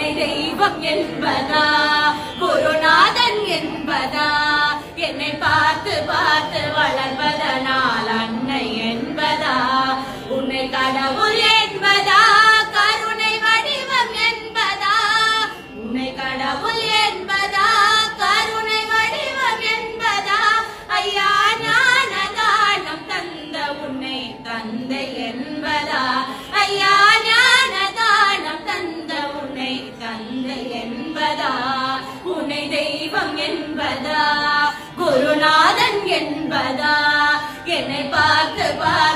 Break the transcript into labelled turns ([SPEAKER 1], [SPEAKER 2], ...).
[SPEAKER 1] உன்னை தெய்வம் என்பதா? குருநாதன் என்பதா? என்னை பார்த்து பார்த்து வளர்வதனால் அன்னை என்பதா? உன்னை கடவுள் என்பதா? கருணை வடிவம் என்பதா? உன்னை கடவுள் என்பதா? கருணை வடிவம் என்பதா? ஐயா ஞான தானம் தந்த உன்னை தந்தை என்பதா? என்பதா? உனை தெய்வம் என்பதா? குருநாதன் என்பதா? என்னை பார்த்து பார்த்து